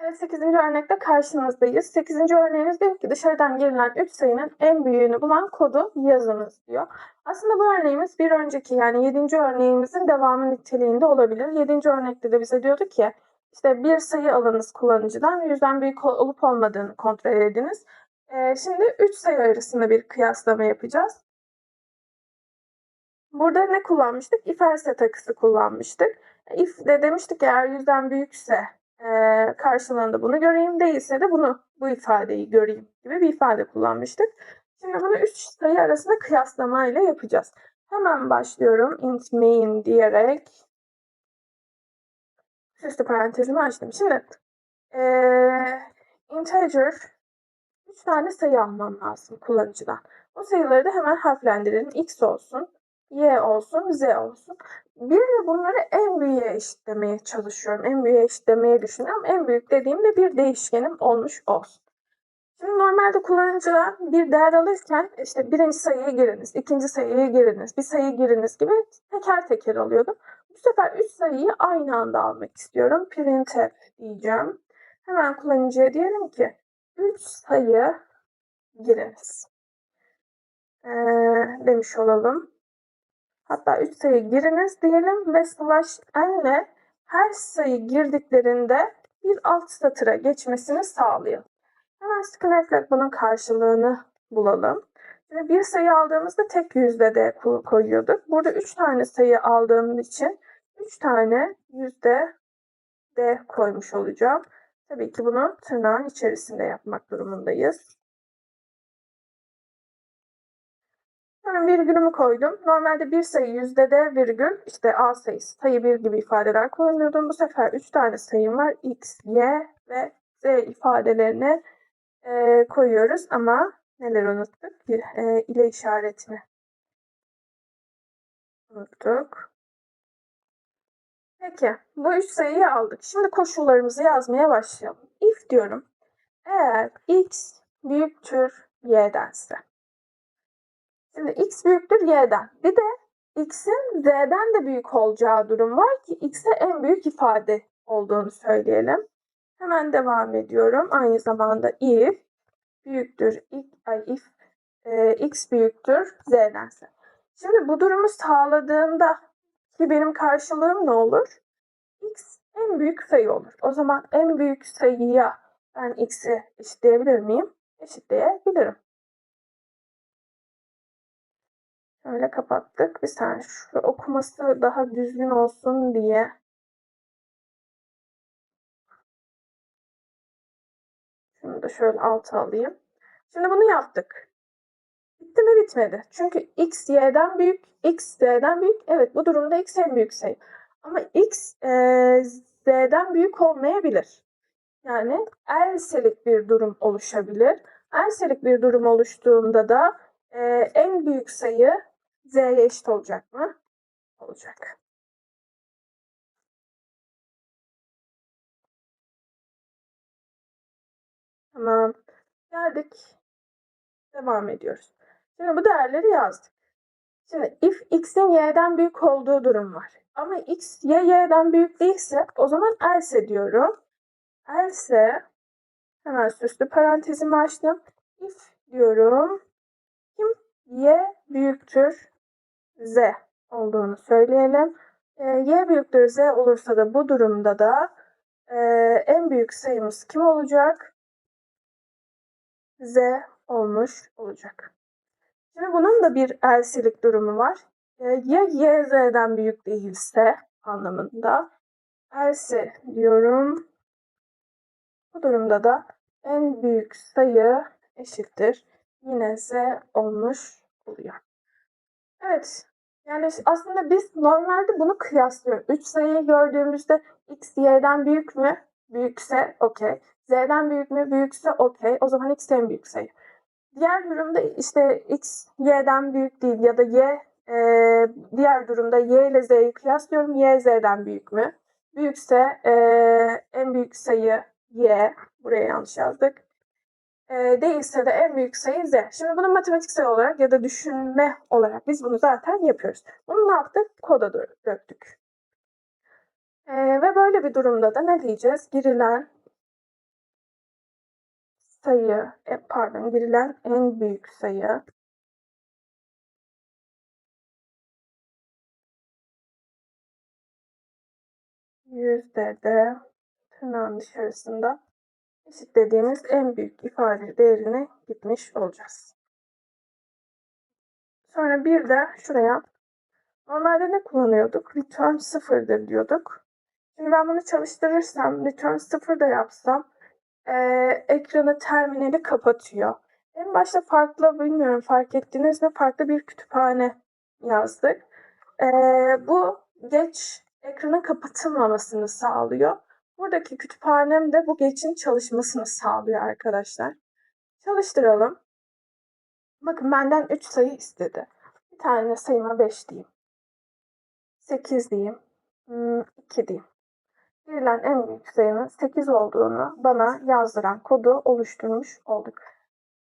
Evet 8. örnekte karşınızdayız. 8. örneğimiz diyor ki dışarıdan girilen 3 sayının en büyüğünü bulan kodu yazınız diyor. Aslında bu örneğimiz bir önceki yani 7. örneğimizin devamı niteliğinde olabilir. 7. örnekte de bize diyordu ki işte bir sayı alınız kullanıcıdan yüzden büyük olup olmadığını kontrol ediniz. Ee, şimdi 3 sayı arasında bir kıyaslama yapacağız. Burada ne kullanmıştık? If else takısı kullanmıştık. If de demiştik eğer yüzden büyükse e, karşılığında bunu göreyim değilse de bunu bu ifadeyi göreyim gibi bir ifade kullanmıştık. Şimdi bunu üç sayı arasında kıyaslama ile yapacağız. Hemen başlıyorum int main diyerek üstü parantezimi açtım. Şimdi e, integer 3 tane sayı almam lazım kullanıcıdan. O sayıları da hemen harflendirelim. x olsun, y olsun, z olsun. Bir de bunları en büyüğe eşitlemeye çalışıyorum. En büyüğe eşitlemeye düşünüyorum. En büyük dediğimde bir değişkenim olmuş olsun. Şimdi normalde kullanıcılar bir değer alırken işte birinci sayıya giriniz, ikinci sayıya giriniz, bir sayı giriniz gibi teker teker alıyordum. Bu sefer üç sayıyı aynı anda almak istiyorum. Printf diyeceğim. Hemen kullanıcıya diyelim ki 3 sayı giriniz. Ee, demiş olalım. Hatta 3 sayı giriniz diyelim ve slash n ile her sayı girdiklerinde bir alt satıra geçmesini sağlayalım. Hemen scanflag bunun karşılığını bulalım. Şimdi bir sayı aldığımızda tek yüzde de koyuyorduk. Burada 3 tane sayı aldığım için 3 tane yüzde de koymuş olacağım. Tabii ki bunu tırnağın içerisinde yapmak durumundayız. Sonra virgülümü koydum. Normalde bir sayı yüzde de virgül işte A sayısı sayı bir gibi ifadeler kullanıyordum. Bu sefer 3 tane sayım var. X, Y ve Z ifadelerine e, koyuyoruz ama neler unuttuk? E, ile işaretini unuttuk. Peki bu üç sayıyı aldık. Şimdi koşullarımızı yazmaya başlayalım. If diyorum. Eğer x büyüktür y'dense. Şimdi x büyüktür y'den. Bir de x'in z'den de büyük olacağı durum var ki x'e en büyük ifade olduğunu söyleyelim. Hemen devam ediyorum. Aynı zamanda if büyüktür ay if e, x büyüktür z'dense. Şimdi bu durumu sağladığında ki benim karşılığım ne olur? x en büyük sayı olur. O zaman en büyük sayıya ben x'i eşitleyebilir miyim? Eşitleyebilirim. Şöyle kapattık. Bir saniye şu okuması daha düzgün olsun diye. Şunu da şöyle alta alayım. Şimdi bunu yaptık. Bitti mi bitmedi. Çünkü x y'den büyük, x z'den büyük. Evet bu durumda x en büyük sayı. Ama x e, z'den büyük olmayabilir. Yani elselik bir durum oluşabilir. Elselik bir durum oluştuğunda da e, en büyük sayı z'ye eşit olacak mı? Olacak. Tamam. Geldik. Devam ediyoruz. Şimdi bu değerleri yazdık. Şimdi if x'in y'den büyük olduğu durum var. Ama x y y'den büyük değilse o zaman else diyorum. Else hemen süslü parantezimi açtım. If diyorum. Kim y büyüktür z olduğunu söyleyelim. E, y büyüktür z olursa da bu durumda da e, en büyük sayımız kim olacak? z olmuş olacak. Şimdi bunun da bir elsilik durumu var. E, ya y z'den büyük değilse anlamında else diyorum. Bu durumda da en büyük sayı eşittir. Yine z olmuş oluyor. Evet. Yani aslında biz normalde bunu kıyaslıyoruz. 3 sayıyı gördüğümüzde x y'den büyük mü? Büyükse okey. Z'den büyük mü? Büyükse okey. O zaman x en büyük sayı. Diğer durumda işte x y'den büyük değil ya da y e, diğer durumda y ile z'yi kıyaslıyorum. y z'den büyük mü? Büyükse e, en büyük sayı y. Buraya yanlış yazdık. E, değilse de en büyük sayı z. Şimdi bunu matematiksel olarak ya da düşünme olarak biz bunu zaten yapıyoruz. Bunu ne yaptık? Koda döktük. E, ve böyle bir durumda da ne diyeceğiz? Girilen sayı, e, pardon girilen en büyük sayı yüzde de tırnağın dışarısında eşitlediğimiz en büyük ifade değerine gitmiş olacağız. Sonra bir de şuraya normalde ne kullanıyorduk? Return sıfırdır diyorduk. Şimdi ben bunu çalıştırırsam, return sıfır da yapsam e, ekranı terminali kapatıyor. En başta farklı bilmiyorum fark ettiniz mi farklı bir kütüphane yazdık. E, bu geç ekranın kapatılmamasını sağlıyor. Buradaki kütüphanem de bu geçin çalışmasını sağlıyor arkadaşlar. Çalıştıralım. Bakın benden 3 sayı istedi. Bir tane sayıma 5 diyeyim. 8 diyeyim. 2 diyeyim. Verilen en büyük sayının 8 olduğunu bana yazdıran kodu oluşturmuş olduk.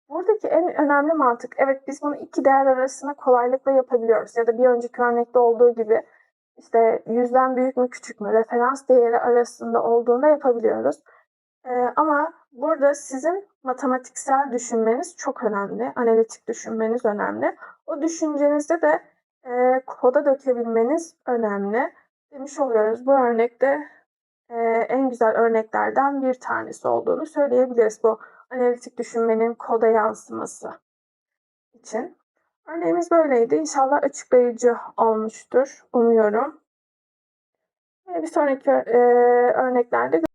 Buradaki en önemli mantık, evet biz bunu iki değer arasında kolaylıkla yapabiliyoruz. Ya da bir önceki örnekte olduğu gibi işte yüzden büyük mü küçük mü referans değeri arasında olduğunda yapabiliyoruz. Ee, ama burada sizin matematiksel düşünmeniz çok önemli. Analitik düşünmeniz önemli. O düşüncenizde de e, koda dökebilmeniz önemli. Demiş oluyoruz. Bu örnekte e, en güzel örneklerden bir tanesi olduğunu söyleyebiliriz. Bu analitik düşünmenin koda yansıması için. Örneğimiz böyleydi. İnşallah açıklayıcı olmuştur. Umuyorum. Ve bir sonraki e, örneklerde